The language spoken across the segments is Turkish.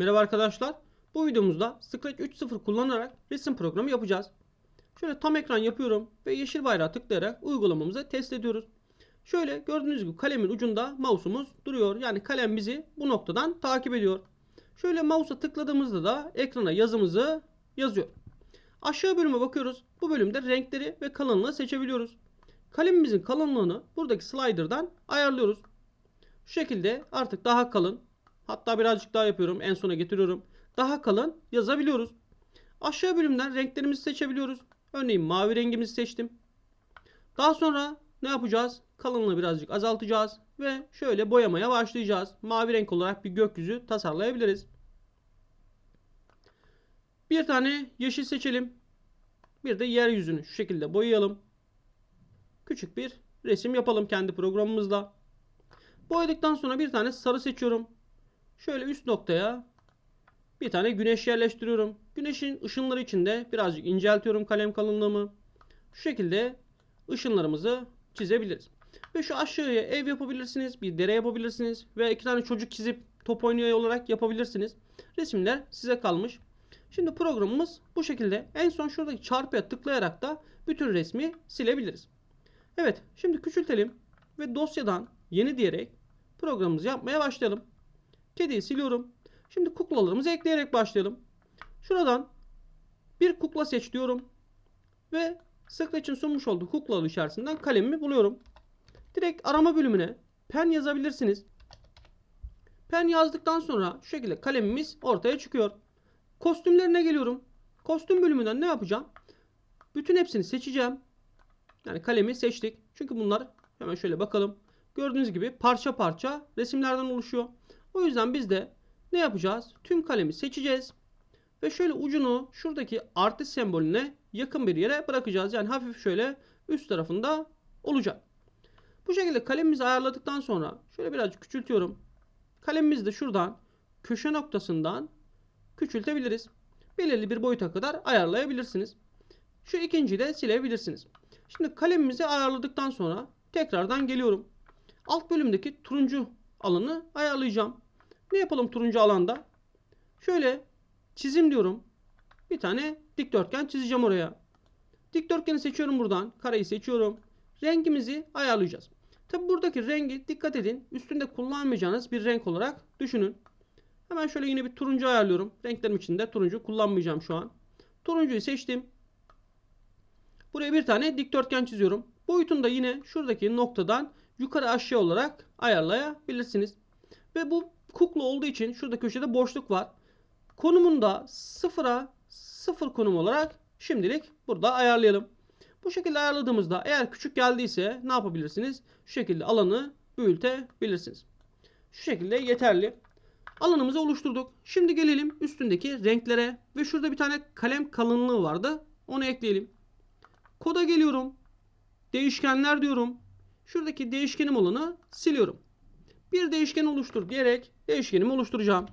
Merhaba arkadaşlar. Bu videomuzda Scratch 3.0 kullanarak resim programı yapacağız. Şöyle tam ekran yapıyorum ve yeşil bayrağı tıklayarak uygulamamızı test ediyoruz. Şöyle gördüğünüz gibi kalemin ucunda mouse'umuz duruyor. Yani kalem bizi bu noktadan takip ediyor. Şöyle mouse'a tıkladığımızda da ekrana yazımızı yazıyor. Aşağı bölüme bakıyoruz. Bu bölümde renkleri ve kalınlığı seçebiliyoruz. Kalemimizin kalınlığını buradaki slider'dan ayarlıyoruz. Şu şekilde artık daha kalın hatta birazcık daha yapıyorum en sona getiriyorum. Daha kalın yazabiliyoruz. Aşağı bölümden renklerimizi seçebiliyoruz. Örneğin mavi rengimizi seçtim. Daha sonra ne yapacağız? Kalınlığı birazcık azaltacağız ve şöyle boyamaya başlayacağız. Mavi renk olarak bir gökyüzü tasarlayabiliriz. Bir tane yeşil seçelim. Bir de yeryüzünü şu şekilde boyayalım. Küçük bir resim yapalım kendi programımızla. Boyadıktan sonra bir tane sarı seçiyorum. Şöyle üst noktaya bir tane güneş yerleştiriyorum. Güneşin ışınları içinde birazcık inceltiyorum kalem kalınlığımı. Şu şekilde ışınlarımızı çizebiliriz. Ve şu aşağıya ev yapabilirsiniz, bir dere yapabilirsiniz ve iki tane çocuk çizip top oynuyor olarak yapabilirsiniz. Resimler size kalmış. Şimdi programımız bu şekilde. En son şuradaki çarpıya tıklayarak da bütün resmi silebiliriz. Evet, şimdi küçültelim ve dosyadan yeni diyerek programımızı yapmaya başlayalım. Kediyi siliyorum. Şimdi kuklalarımızı ekleyerek başlayalım. Şuradan bir kukla seç diyorum. Ve Scratch'in sunmuş olduğu kuklalar içerisinden kalemimi buluyorum. Direkt arama bölümüne pen yazabilirsiniz. Pen yazdıktan sonra şu şekilde kalemimiz ortaya çıkıyor. Kostümlerine geliyorum. Kostüm bölümünden ne yapacağım? Bütün hepsini seçeceğim. Yani kalemi seçtik. Çünkü bunlar hemen şöyle bakalım. Gördüğünüz gibi parça parça resimlerden oluşuyor. O yüzden biz de ne yapacağız? Tüm kalemi seçeceğiz. Ve şöyle ucunu şuradaki artı sembolüne yakın bir yere bırakacağız. Yani hafif şöyle üst tarafında olacak. Bu şekilde kalemimizi ayarladıktan sonra şöyle birazcık küçültüyorum. Kalemimizi de şuradan köşe noktasından küçültebiliriz. Belirli bir boyuta kadar ayarlayabilirsiniz. Şu ikinciyi de silebilirsiniz. Şimdi kalemimizi ayarladıktan sonra tekrardan geliyorum. Alt bölümdeki turuncu alanı ayarlayacağım. Ne yapalım turuncu alanda? Şöyle çizim diyorum. Bir tane dikdörtgen çizeceğim oraya. Dikdörtgeni seçiyorum buradan. Kareyi seçiyorum. Rengimizi ayarlayacağız. Tabi buradaki rengi dikkat edin. Üstünde kullanmayacağınız bir renk olarak düşünün. Hemen şöyle yine bir turuncu ayarlıyorum. Renklerim içinde turuncu kullanmayacağım şu an. Turuncuyu seçtim. Buraya bir tane dikdörtgen çiziyorum. Boyutunu da yine şuradaki noktadan yukarı aşağı olarak ayarlayabilirsiniz. Ve bu kukla olduğu için şurada köşede boşluk var. Konumunu da sıfıra sıfır konum olarak şimdilik burada ayarlayalım. Bu şekilde ayarladığımızda eğer küçük geldiyse ne yapabilirsiniz? Şu şekilde alanı büyütebilirsiniz. Şu şekilde yeterli. Alanımızı oluşturduk. Şimdi gelelim üstündeki renklere ve şurada bir tane kalem kalınlığı vardı. Onu ekleyelim. Koda geliyorum. Değişkenler diyorum. Şuradaki değişkenim olanı siliyorum. Bir değişken oluştur diyerek değişkenimi oluşturacağım.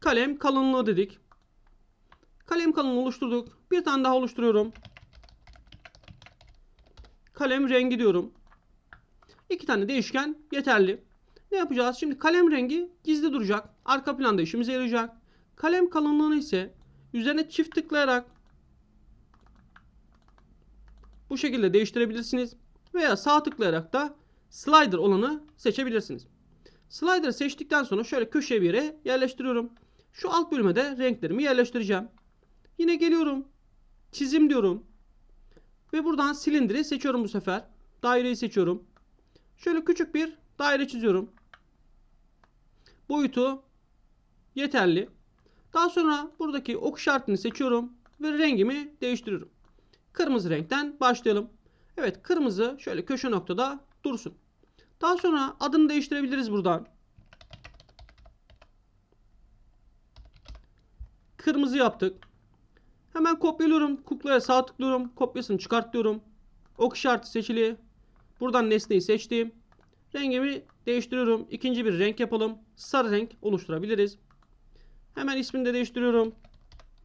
Kalem kalınlığı dedik. Kalem kalınlığı oluşturduk. Bir tane daha oluşturuyorum. Kalem rengi diyorum. İki tane değişken yeterli. Ne yapacağız? Şimdi kalem rengi gizli duracak. Arka planda işimize yarayacak. Kalem kalınlığını ise üzerine çift tıklayarak bu şekilde değiştirebilirsiniz. Veya sağ tıklayarak da slider olanı seçebilirsiniz. Slider'ı seçtikten sonra şöyle köşeye bir yere yerleştiriyorum. Şu alt bölüme de renklerimi yerleştireceğim. Yine geliyorum. Çizim diyorum. Ve buradan silindiri seçiyorum bu sefer. Daireyi seçiyorum. Şöyle küçük bir daire çiziyorum. Boyutu yeterli. Daha sonra buradaki ok işaretini seçiyorum ve rengimi değiştiriyorum. Kırmızı renkten başlayalım. Evet kırmızı şöyle köşe noktada dursun. Daha sonra adını değiştirebiliriz buradan. Kırmızı yaptık. Hemen kopyalıyorum. Kuklaya sağ tıklıyorum. Kopyasını çıkart diyorum. Ok işareti seçili. Buradan nesneyi seçtim. Rengimi değiştiriyorum. İkinci bir renk yapalım. Sarı renk oluşturabiliriz. Hemen ismini de değiştiriyorum.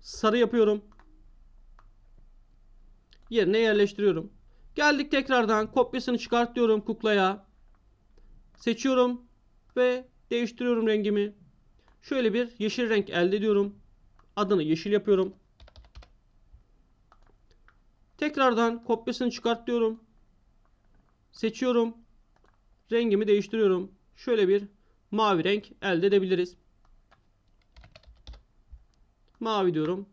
Sarı yapıyorum. Yerine yerleştiriyorum. Geldik tekrardan kopyasını çıkart diyorum kuklaya. Seçiyorum. Ve değiştiriyorum rengimi. Şöyle bir yeşil renk elde ediyorum. Adını yeşil yapıyorum. Tekrardan kopyasını çıkart diyorum. Seçiyorum. Rengimi değiştiriyorum. Şöyle bir mavi renk elde edebiliriz. Mavi diyorum.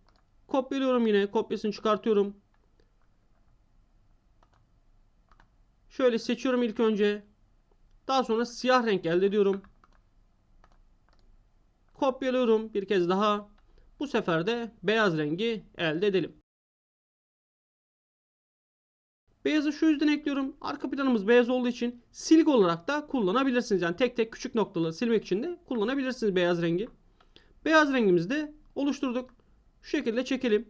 Kopyalıyorum yine. Kopyasını çıkartıyorum. Şöyle seçiyorum ilk önce. Daha sonra siyah renk elde ediyorum. Kopyalıyorum bir kez daha. Bu sefer de beyaz rengi elde edelim. Beyazı şu yüzden ekliyorum. Arka planımız beyaz olduğu için silgi olarak da kullanabilirsiniz. Yani tek tek küçük noktaları silmek için de kullanabilirsiniz beyaz rengi. Beyaz rengimizi de oluşturduk. Şu şekilde çekelim.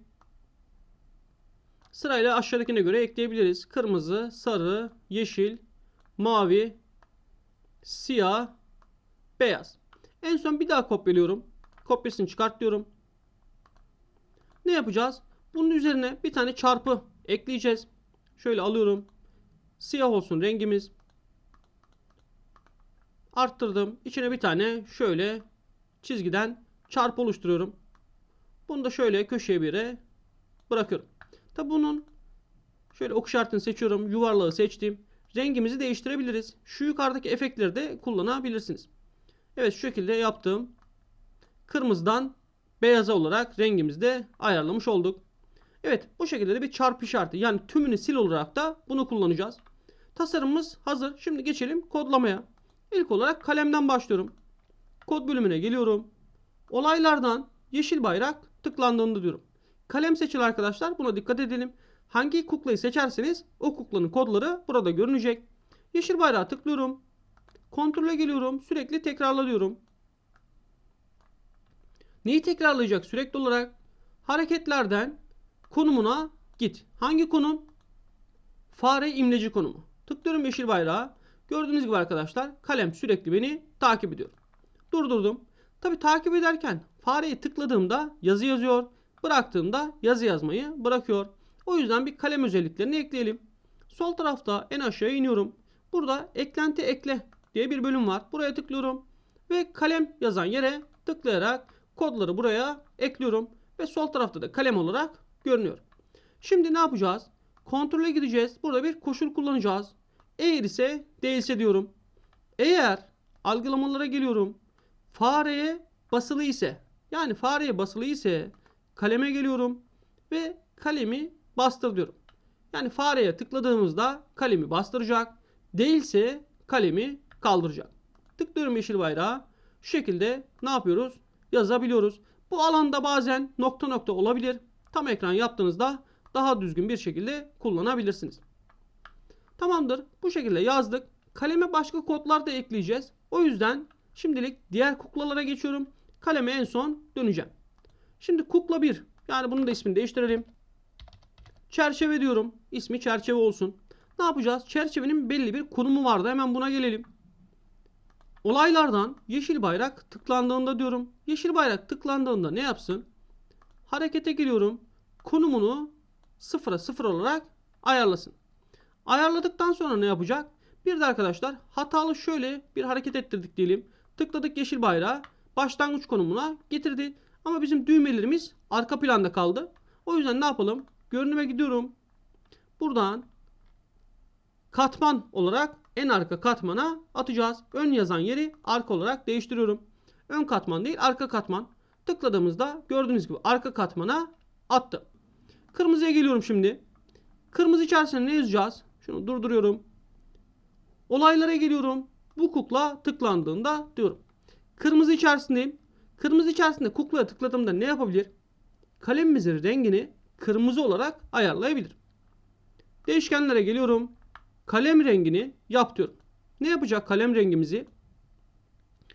Sırayla aşağıdakine göre ekleyebiliriz. Kırmızı, sarı, yeşil, mavi, siyah, beyaz. En son bir daha kopyalıyorum. Kopyasını çıkartıyorum. Ne yapacağız? Bunun üzerine bir tane çarpı ekleyeceğiz. Şöyle alıyorum. Siyah olsun rengimiz. Arttırdım. İçine bir tane şöyle çizgiden çarpı oluşturuyorum. Bunu da şöyle köşeye bir yere bırakıyorum. Tabi bunun şöyle ok işaretini seçiyorum. Yuvarlağı seçtim. Rengimizi değiştirebiliriz. Şu yukarıdaki efektleri de kullanabilirsiniz. Evet şu şekilde yaptım. Kırmızıdan beyaza olarak rengimizi de ayarlamış olduk. Evet bu şekilde de bir çarpı işareti yani tümünü sil olarak da bunu kullanacağız. Tasarımımız hazır. Şimdi geçelim kodlamaya. İlk olarak kalemden başlıyorum. Kod bölümüne geliyorum. Olaylardan yeşil bayrak tıklandığında diyorum. Kalem seçili arkadaşlar. Buna dikkat edelim. Hangi kuklayı seçerseniz o kuklanın kodları burada görünecek. Yeşil bayrağı tıklıyorum. Kontrole geliyorum. Sürekli tekrarla diyorum. Neyi tekrarlayacak sürekli olarak? Hareketlerden konumuna git. Hangi konum? Fare imleci konumu. Tıklıyorum yeşil bayrağı. Gördüğünüz gibi arkadaşlar kalem sürekli beni takip ediyor. Durdurdum. Tabi takip ederken fareyi tıkladığımda yazı yazıyor. Bıraktığımda yazı yazmayı bırakıyor. O yüzden bir kalem özelliklerini ekleyelim. Sol tarafta en aşağıya iniyorum. Burada eklenti ekle diye bir bölüm var. Buraya tıklıyorum. Ve kalem yazan yere tıklayarak kodları buraya ekliyorum. Ve sol tarafta da kalem olarak görünüyor. Şimdi ne yapacağız? Kontrole gideceğiz. Burada bir koşul kullanacağız. Eğer ise değilse diyorum. Eğer algılamalara geliyorum. Fareye basılı ise yani fareye basılı ise kaleme geliyorum ve kalemi bastır diyorum. Yani fareye tıkladığımızda kalemi bastıracak. Değilse kalemi kaldıracak. Tıklıyorum yeşil bayrağı. Şu şekilde ne yapıyoruz? Yazabiliyoruz. Bu alanda bazen nokta nokta olabilir. Tam ekran yaptığınızda daha düzgün bir şekilde kullanabilirsiniz. Tamamdır. Bu şekilde yazdık. Kaleme başka kodlar da ekleyeceğiz. O yüzden şimdilik diğer kuklalara geçiyorum. Kaleme en son döneceğim. Şimdi kukla 1. Yani bunun da ismini değiştirelim. Çerçeve diyorum. İsmi çerçeve olsun. Ne yapacağız? Çerçevenin belli bir konumu vardı. Hemen buna gelelim. Olaylardan yeşil bayrak tıklandığında diyorum. Yeşil bayrak tıklandığında ne yapsın? Harekete giriyorum. Konumunu sıfıra sıfır olarak ayarlasın. Ayarladıktan sonra ne yapacak? Bir de arkadaşlar hatalı şöyle bir hareket ettirdik diyelim. Tıkladık yeşil bayrağı başlangıç konumuna getirdi. Ama bizim düğmelerimiz arka planda kaldı. O yüzden ne yapalım? Görünüme gidiyorum. Buradan katman olarak en arka katmana atacağız. Ön yazan yeri arka olarak değiştiriyorum. Ön katman değil arka katman. Tıkladığımızda gördüğünüz gibi arka katmana attı. Kırmızıya geliyorum şimdi. Kırmızı içerisinde ne yazacağız? Şunu durduruyorum. Olaylara geliyorum. Bu kukla tıklandığında diyorum. Kırmızı içerisindeyim. Kırmızı içerisinde kuklaya tıkladığımda ne yapabilir? Kalemimizin rengini kırmızı olarak ayarlayabilir. Değişkenlere geliyorum. Kalem rengini yap. Ne yapacak kalem rengimizi?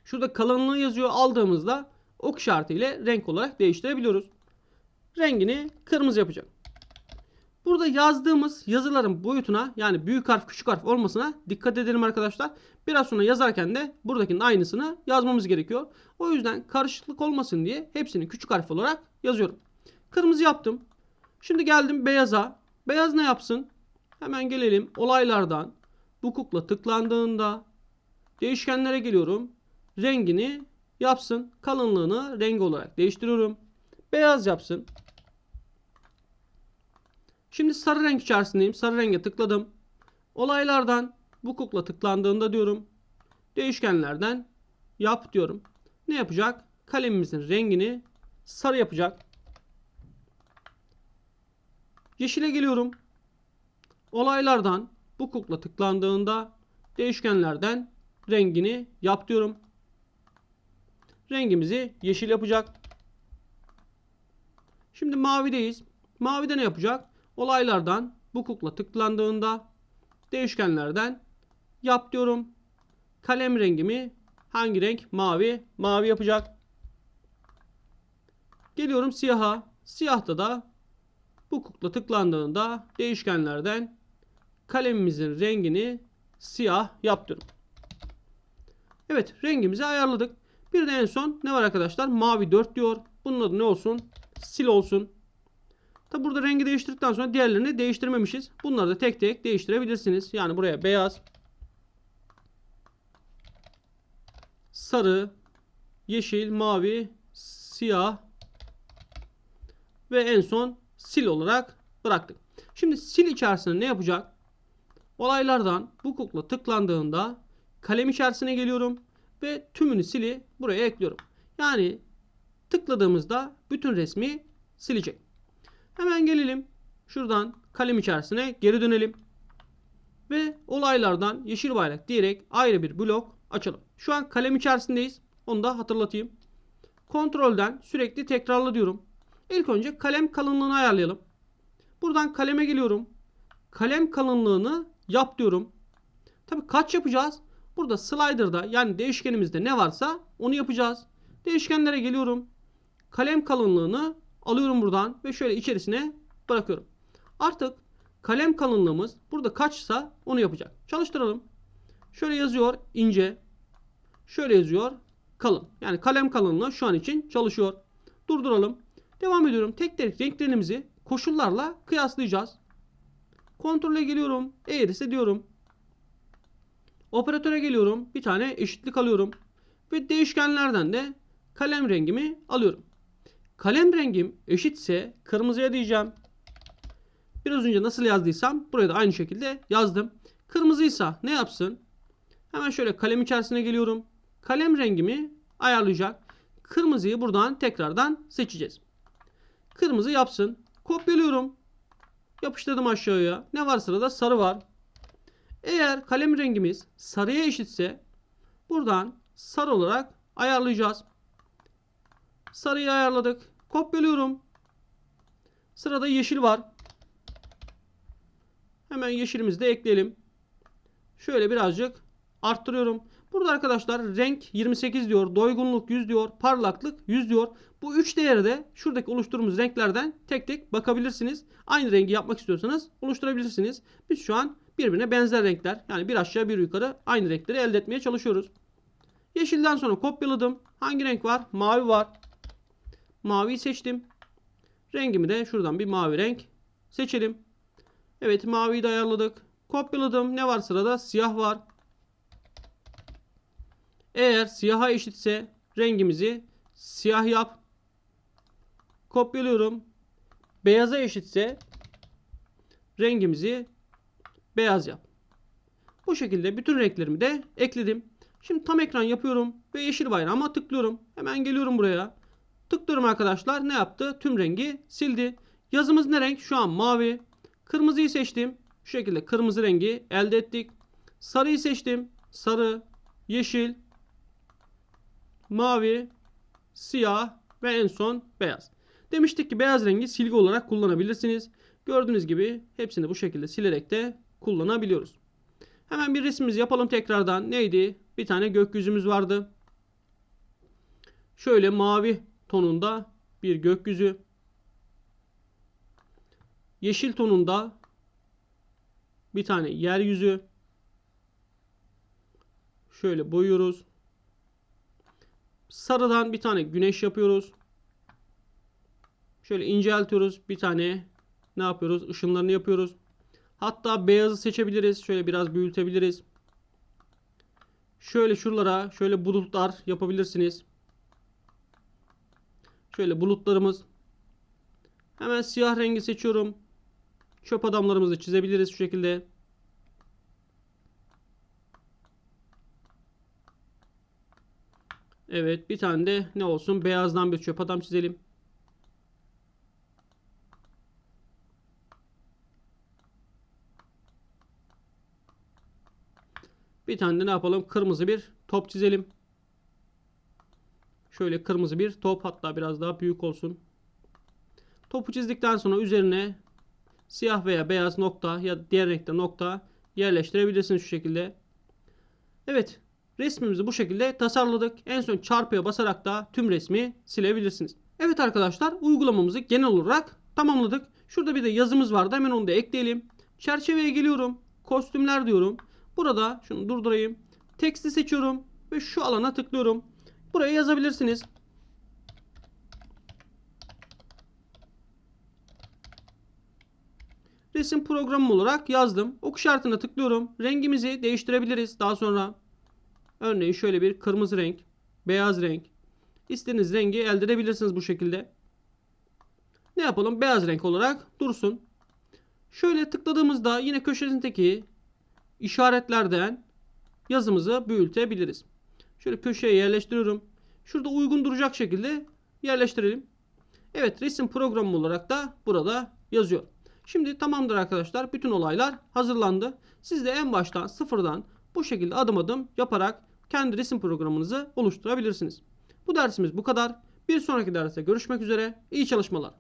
Şurada kalınlığı yazıyor aldığımızda ok işaretiyle renk olarak değiştirebiliyoruz. Rengini kırmızı yapacak. Burada yazdığımız yazıların boyutuna yani büyük harf küçük harf olmasına dikkat edelim arkadaşlar. Biraz sonra yazarken de buradakinin aynısını yazmamız gerekiyor. O yüzden karışıklık olmasın diye hepsini küçük harf olarak yazıyorum. Kırmızı yaptım. Şimdi geldim beyaza. Beyaz ne yapsın? Hemen gelelim olaylardan. Bu kukla tıklandığında değişkenlere geliyorum. rengini yapsın. Kalınlığını renk olarak değiştiriyorum. Beyaz yapsın. Şimdi sarı renk içerisindeyim. Sarı renge tıkladım. Olaylardan bu kukla tıklandığında diyorum. Değişkenlerden yap diyorum. Ne yapacak? Kalemimizin rengini sarı yapacak. Yeşile geliyorum. Olaylardan bu kukla tıklandığında değişkenlerden rengini yap diyorum. Rengimizi yeşil yapacak. Şimdi mavideyiz. Mavide ne yapacak? Olaylardan bu kukla tıklandığında değişkenlerden yap diyorum. Kalem rengimi hangi renk? Mavi. Mavi yapacak. Geliyorum siyaha. Siyahta da bu kukla tıklandığında değişkenlerden kalemimizin rengini siyah yaptım. Evet rengimizi ayarladık. Bir de en son ne var arkadaşlar? Mavi 4 diyor. Bunun adı ne olsun? Sil olsun. Tabi burada rengi değiştirdikten sonra diğerlerini değiştirmemişiz. Bunları da tek tek değiştirebilirsiniz. Yani buraya beyaz, sarı, yeşil, mavi, siyah ve en son sil olarak bıraktık. Şimdi sil içerisinde ne yapacak? Olaylardan bu kukla tıklandığında kalem içerisine geliyorum ve tümünü sili buraya ekliyorum. Yani tıkladığımızda bütün resmi silecek. Hemen gelelim. Şuradan kalem içerisine geri dönelim. Ve olaylardan yeşil bayrak diyerek ayrı bir blok açalım. Şu an kalem içerisindeyiz. Onu da hatırlatayım. Kontrolden sürekli tekrarla diyorum. İlk önce kalem kalınlığını ayarlayalım. Buradan kaleme geliyorum. Kalem kalınlığını yap diyorum. Tabi kaç yapacağız? Burada slider'da yani değişkenimizde ne varsa onu yapacağız. Değişkenlere geliyorum. Kalem kalınlığını alıyorum buradan ve şöyle içerisine bırakıyorum. Artık kalem kalınlığımız burada kaçsa onu yapacak. Çalıştıralım. Şöyle yazıyor ince. Şöyle yazıyor kalın. Yani kalem kalınlığı şu an için çalışıyor. Durduralım. Devam ediyorum. Tek tek renklerimizi koşullarla kıyaslayacağız. Kontrole geliyorum. Eğrisi diyorum. Operatöre geliyorum. Bir tane eşitlik alıyorum. Ve değişkenlerden de kalem rengimi alıyorum. Kalem rengim eşitse kırmızıya diyeceğim. Biraz önce nasıl yazdıysam buraya da aynı şekilde yazdım. Kırmızıysa ne yapsın? Hemen şöyle kalem içerisine geliyorum. Kalem rengimi ayarlayacak. Kırmızıyı buradan tekrardan seçeceğiz. Kırmızı yapsın. Kopyalıyorum. Yapıştırdım aşağıya. Ne var sırada? Sarı var. Eğer kalem rengimiz sarıya eşitse buradan sarı olarak ayarlayacağız. Sarıyı ayarladık. Kopyalıyorum. Sırada yeşil var. Hemen yeşilimizi de ekleyelim. Şöyle birazcık arttırıyorum. Burada arkadaşlar renk 28 diyor, doygunluk 100 diyor, parlaklık 100 diyor. Bu 3 değeri de şuradaki oluşturduğumuz renklerden tek tek bakabilirsiniz. Aynı rengi yapmak istiyorsanız oluşturabilirsiniz. Biz şu an birbirine benzer renkler yani bir aşağı bir yukarı aynı renkleri elde etmeye çalışıyoruz. Yeşilden sonra kopyaladım. Hangi renk var? Mavi var. Maviyi seçtim. Rengimi de şuradan bir mavi renk seçelim. Evet maviyi de ayarladık. Kopyaladım. Ne var sırada? Siyah var. Eğer siyaha eşitse rengimizi siyah yap. Kopyalıyorum. Beyaza eşitse rengimizi beyaz yap. Bu şekilde bütün renklerimi de ekledim. Şimdi tam ekran yapıyorum ve yeşil bayrağıma tıklıyorum. Hemen geliyorum buraya. Tıklıyorum arkadaşlar. Ne yaptı? Tüm rengi sildi. Yazımız ne renk? Şu an mavi. Kırmızıyı seçtim. Şu şekilde kırmızı rengi elde ettik. Sarıyı seçtim. Sarı, yeşil, mavi, siyah ve en son beyaz. Demiştik ki beyaz rengi silgi olarak kullanabilirsiniz. Gördüğünüz gibi hepsini bu şekilde silerek de kullanabiliyoruz. Hemen bir resmimizi yapalım tekrardan. Neydi? Bir tane gökyüzümüz vardı. Şöyle mavi tonunda bir gökyüzü. Yeşil tonunda bir tane yeryüzü. Şöyle boyuyoruz. Sarıdan bir tane güneş yapıyoruz. Şöyle inceltiyoruz. Bir tane ne yapıyoruz? Işınlarını yapıyoruz. Hatta beyazı seçebiliriz. Şöyle biraz büyütebiliriz. Şöyle şuralara şöyle bulutlar yapabilirsiniz. Şöyle bulutlarımız. Hemen siyah rengi seçiyorum. Çöp adamlarımızı çizebiliriz şu şekilde. Evet bir tane de ne olsun beyazdan bir çöp adam çizelim. Bir tane de ne yapalım? Kırmızı bir top çizelim. Şöyle kırmızı bir top hatta biraz daha büyük olsun. Topu çizdikten sonra üzerine siyah veya beyaz nokta ya diğer renkte nokta yerleştirebilirsiniz şu şekilde. Evet resmimizi bu şekilde tasarladık. En son çarpıya basarak da tüm resmi silebilirsiniz. Evet arkadaşlar uygulamamızı genel olarak tamamladık. Şurada bir de yazımız vardı hemen onu da ekleyelim. Çerçeveye geliyorum. Kostümler diyorum. Burada şunu durdurayım. Teksti seçiyorum ve şu alana tıklıyorum. Buraya yazabilirsiniz. Resim programım olarak yazdım. Ok işaretine tıklıyorum. Rengimizi değiştirebiliriz daha sonra. Örneğin şöyle bir kırmızı renk, beyaz renk. İstediğiniz rengi elde edebilirsiniz bu şekilde. Ne yapalım? Beyaz renk olarak dursun. Şöyle tıkladığımızda yine köşesindeki işaretlerden yazımızı büyütebiliriz. Şöyle köşeye yerleştiriyorum. Şurada uygun duracak şekilde yerleştirelim. Evet resim programı olarak da burada yazıyor. Şimdi tamamdır arkadaşlar. Bütün olaylar hazırlandı. Siz de en baştan sıfırdan bu şekilde adım adım yaparak kendi resim programınızı oluşturabilirsiniz. Bu dersimiz bu kadar. Bir sonraki derste görüşmek üzere. İyi çalışmalar.